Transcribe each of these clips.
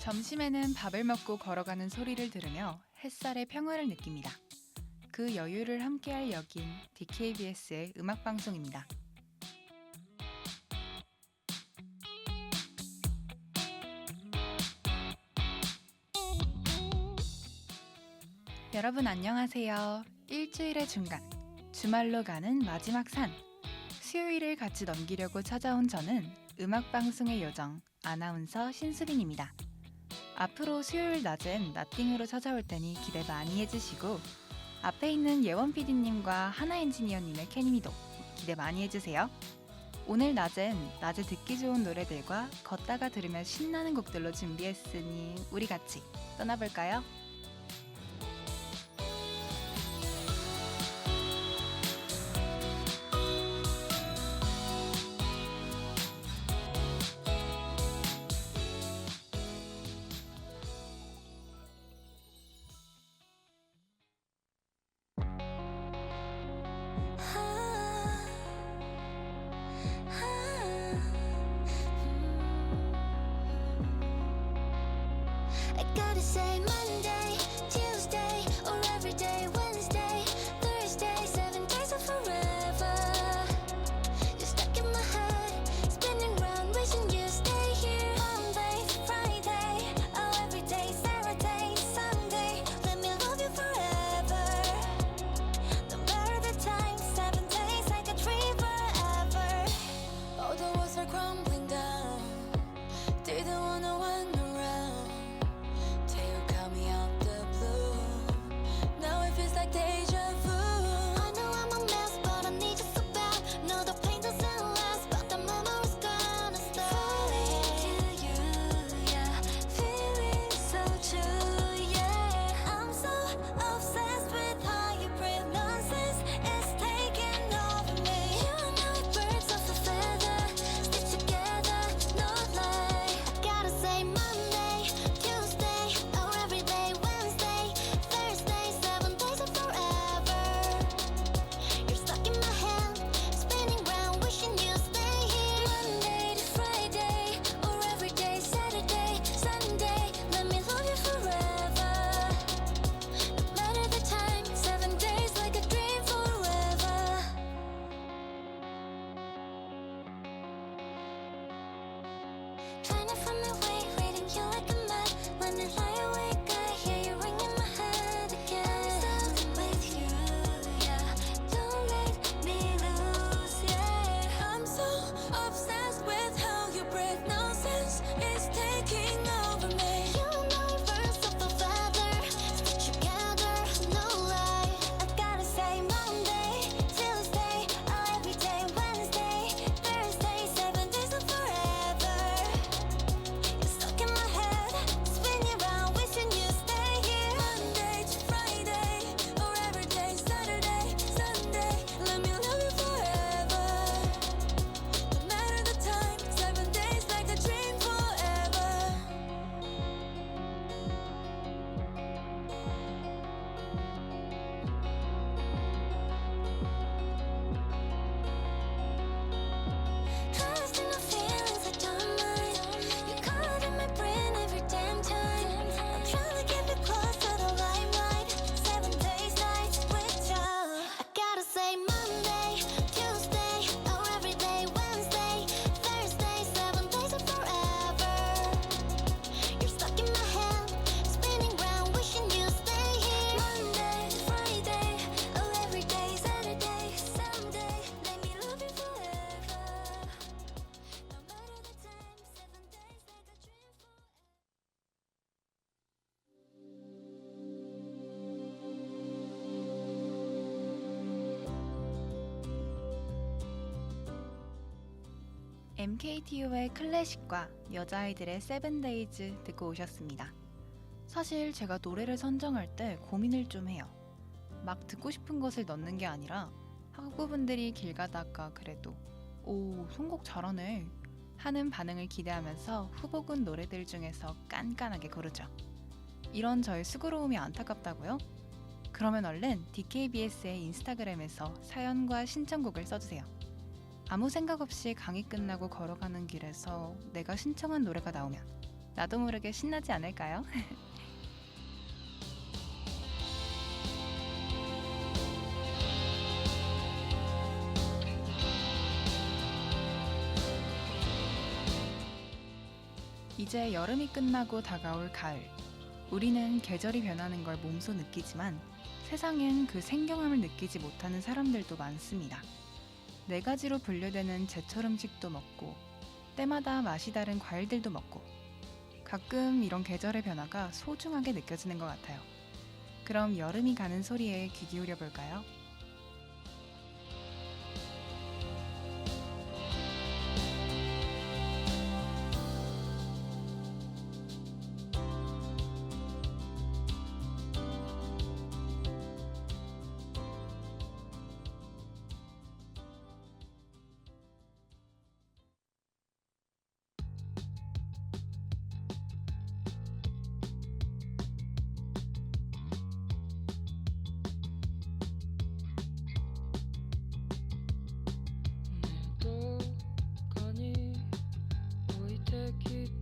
점심에는 밥을 먹고 걸어가는 소리를 들으며 햇살의 평화를 느낍니다. 그 여유를 함께할 여긴 DKBS의 음악 방송입니다. 여러분 안녕하세요. 일주일의 중간, 주말로 가는 마지막 산. 수요일을 같이 넘기려고 찾아온 저는 음악 방송의 요정 아나운서 신수빈입니다. 앞으로 수요일 낮엔 나띵으로 찾아올 테니 기대 많이 해주시고 앞에 있는 예원 PD님과 하나 엔지니어님의 캐니미도 기대 많이 해주세요. 오늘 낮엔 낮에 듣기 좋은 노래들과 걷다가 들으면 신나는 곡들로 준비했으니 우리 같이 떠나볼까요? Gotta say MKTU의 클래식과 여자아이들의 세븐데이즈 듣고 오셨습니다. 사실 제가 노래를 선정할 때 고민을 좀 해요. 막 듣고 싶은 것을 넣는 게 아니라 학부분들이 길 가다가 그래도 오, 선곡 잘하네 하는 반응을 기대하면서 후보군 노래들 중에서 깐깐하게 고르죠. 이런 저의 수고로움이 안타깝다고요? 그러면 얼른 DKBS의 인스타그램에서 사연과 신청곡을 써주세요. 아무 생각 없이 강의 끝나고 걸어가는 길에서 내가 신청한 노래가 나오면 나도 모르게 신나지 않을까요? 이제 여름이 끝나고 다가올 가을. 우리는 계절이 변하는 걸 몸소 느끼지만 세상엔 그 생경함을 느끼지 못하는 사람들도 많습니다. 네 가지로 분류되는 제철 음식도 먹고 때마다 맛이 다른 과일들도 먹고 가끔 이런 계절의 변화가 소중하게 느껴지는 것 같아요. 그럼 여름이 가는 소리에 귀 기울여 볼까요? keep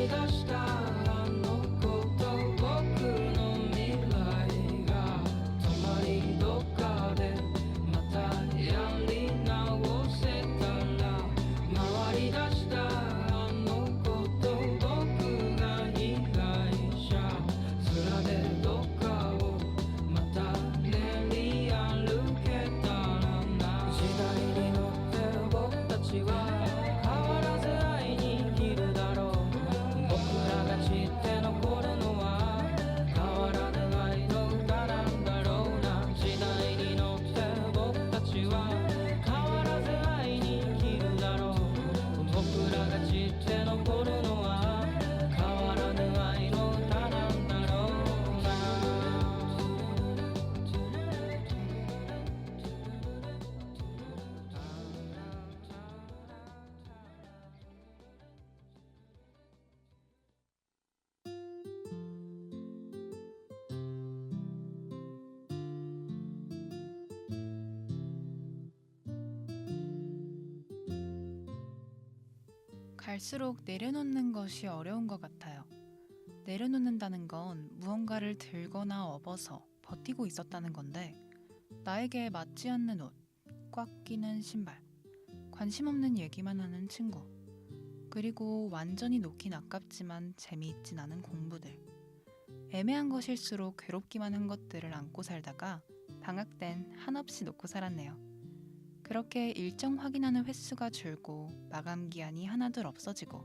け出した 갈수록 내려놓는 것이 어려운 것 같아요. 내려놓는다는 건 무언가를 들거나 업어서 버티고 있었다는 건데, 나에게 맞지 않는 옷, 꽉 끼는 신발, 관심 없는 얘기만 하는 친구, 그리고 완전히 놓긴 아깝지만 재미있진 않은 공부들. 애매한 것일수록 괴롭기만 한 것들을 안고 살다가 방학 땐 한없이 놓고 살았네요. 그렇게 일정 확인하는 횟수가 줄고 마감 기한이 하나둘 없어지고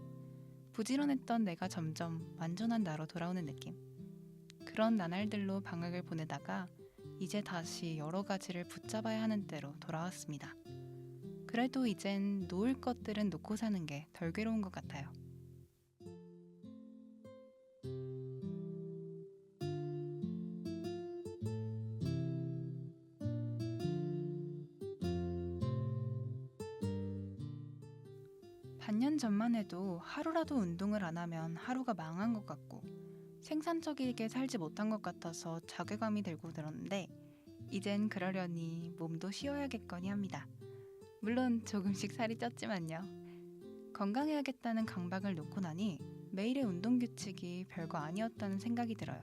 부지런했던 내가 점점 완전한 나로 돌아오는 느낌. 그런 나날들로 방학을 보내다가 이제 다시 여러 가지를 붙잡아야 하는 때로 돌아왔습니다. 그래도 이젠 놓을 것들은 놓고 사는 게 덜 괴로운 것 같아요. 하루라도 운동을 안 하면 하루가 망한 것 같고 생산적이게 살지 못한 것 같아서 자괴감이 들고 들었는데 이젠 그러려니 몸도 쉬어야겠거니 합니다. 물론 조금씩 살이 쪘지만요. 건강해야겠다는 강박을 놓고 나니 매일의 운동 규칙이 별거 아니었다는 생각이 들어요.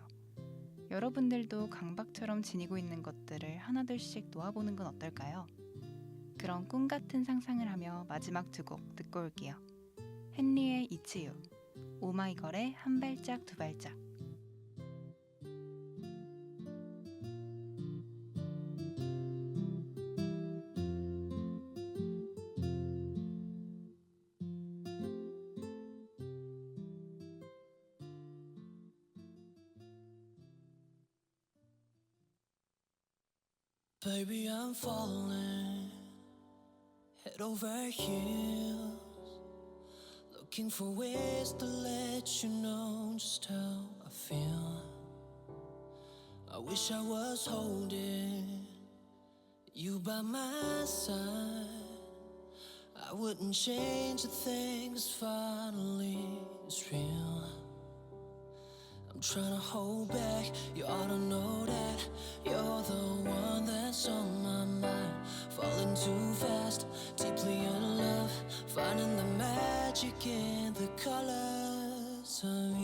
여러분들도 강박처럼 지니고 있는 것들을 하나둘씩 놓아보는 건 어떨까요? 그런 꿈 같은 상상을 하며 마지막 두 곡 듣고 올게요. 헨리의 이츠유, 오마이걸의 한 발짝 두 발짝. Baby, I'm falling head over heels, looking for ways to let you know just how I feel. I wish I was holding you by my side. I wouldn't change a thing, finally it's real. I'm trying to hold back. You ought to know that you're the one that's on my mind. Falling too fast, deeply magic the colors of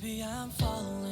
Baby, I'm falling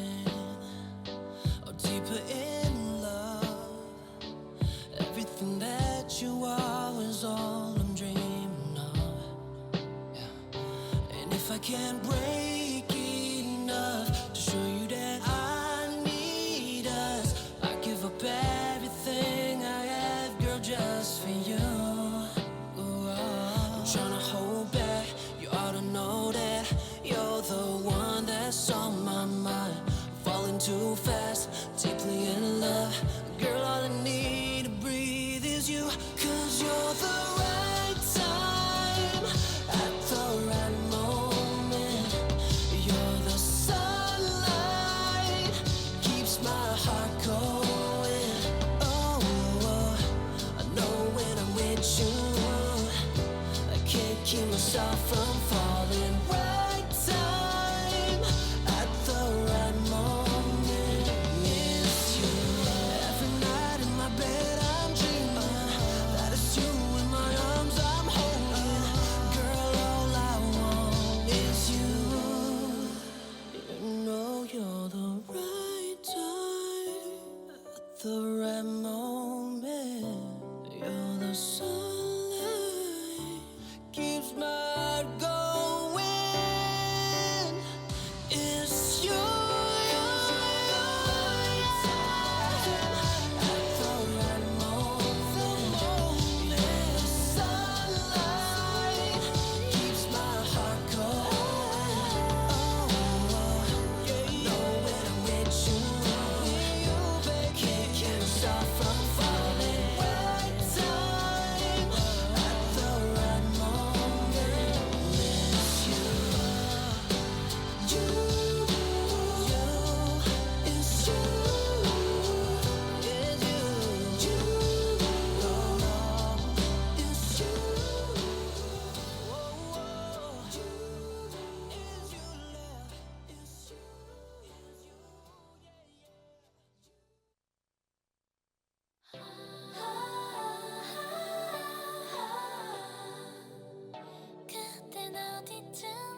To.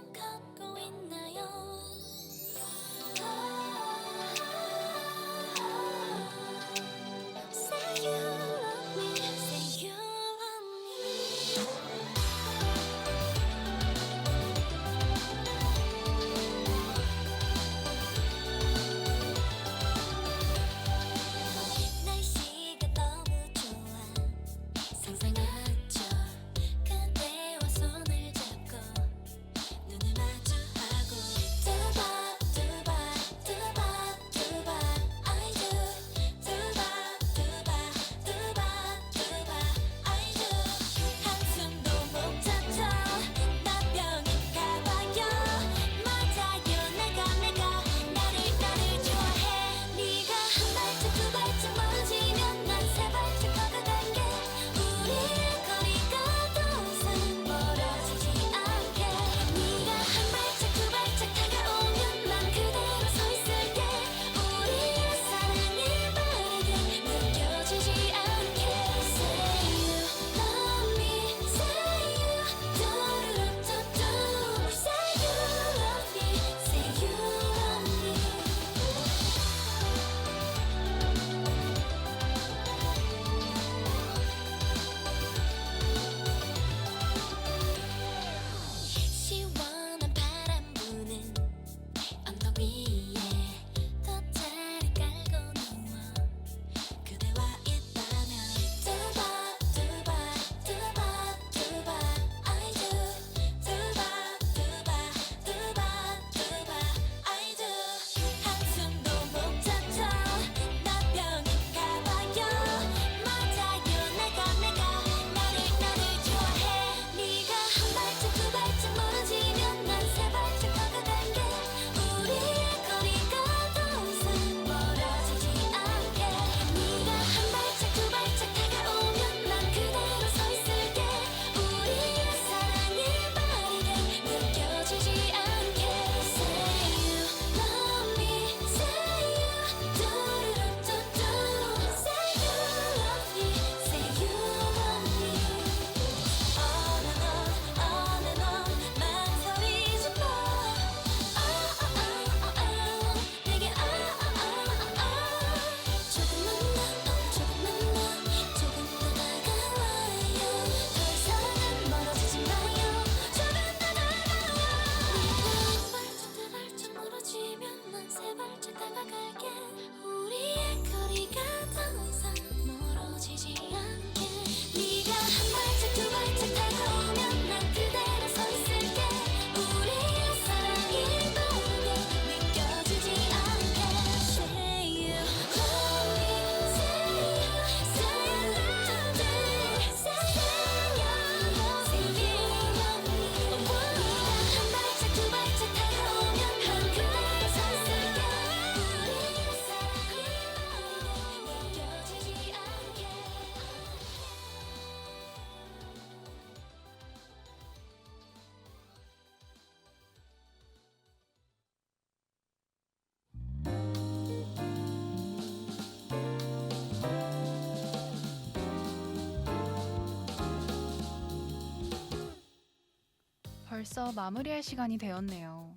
벌써 마무리할 시간이 되었네요.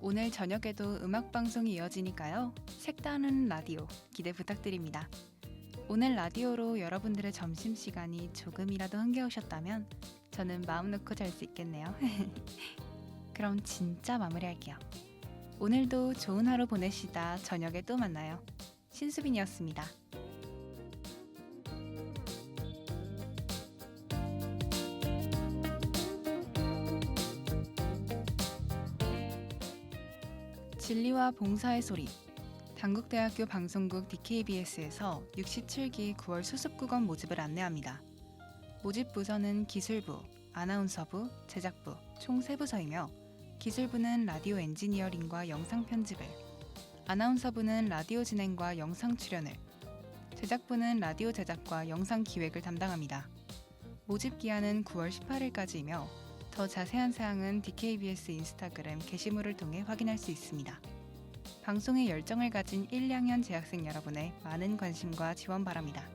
오늘 저녁에도 음악 방송이 이어지니까요. 색다른 라디오 기대 부탁드립니다. 오늘 라디오로 여러분들의 점심 시간이 조금이라도 흥겨우셨다면 저는 마음 놓고 잘 수 있겠네요. 그럼 진짜 마무리할게요. 오늘도 좋은 하루 보내시다 저녁에 또 만나요. 신수빈이었습니다. 진리와 봉사의 소리 당국대학교 방송국 DKBS에서 67기 9월 수습국원 모집을 안내합니다. 모집 부서는 기술부, 아나운서부, 제작부 총 3부서이며 기술부는 라디오 엔지니어링과 영상 편집을, 아나운서부는 라디오 진행과 영상 출연을, 제작부는 라디오 제작과 영상 기획을 담당합니다. 모집 기한은 9월 18일까지이며 더 자세한 사항은 DKBS 인스타그램 게시물을 통해 확인할 수 있습니다. 방송에 열정을 가진 1, 2학년 재학생 여러분의 많은 관심과 지원 바랍니다.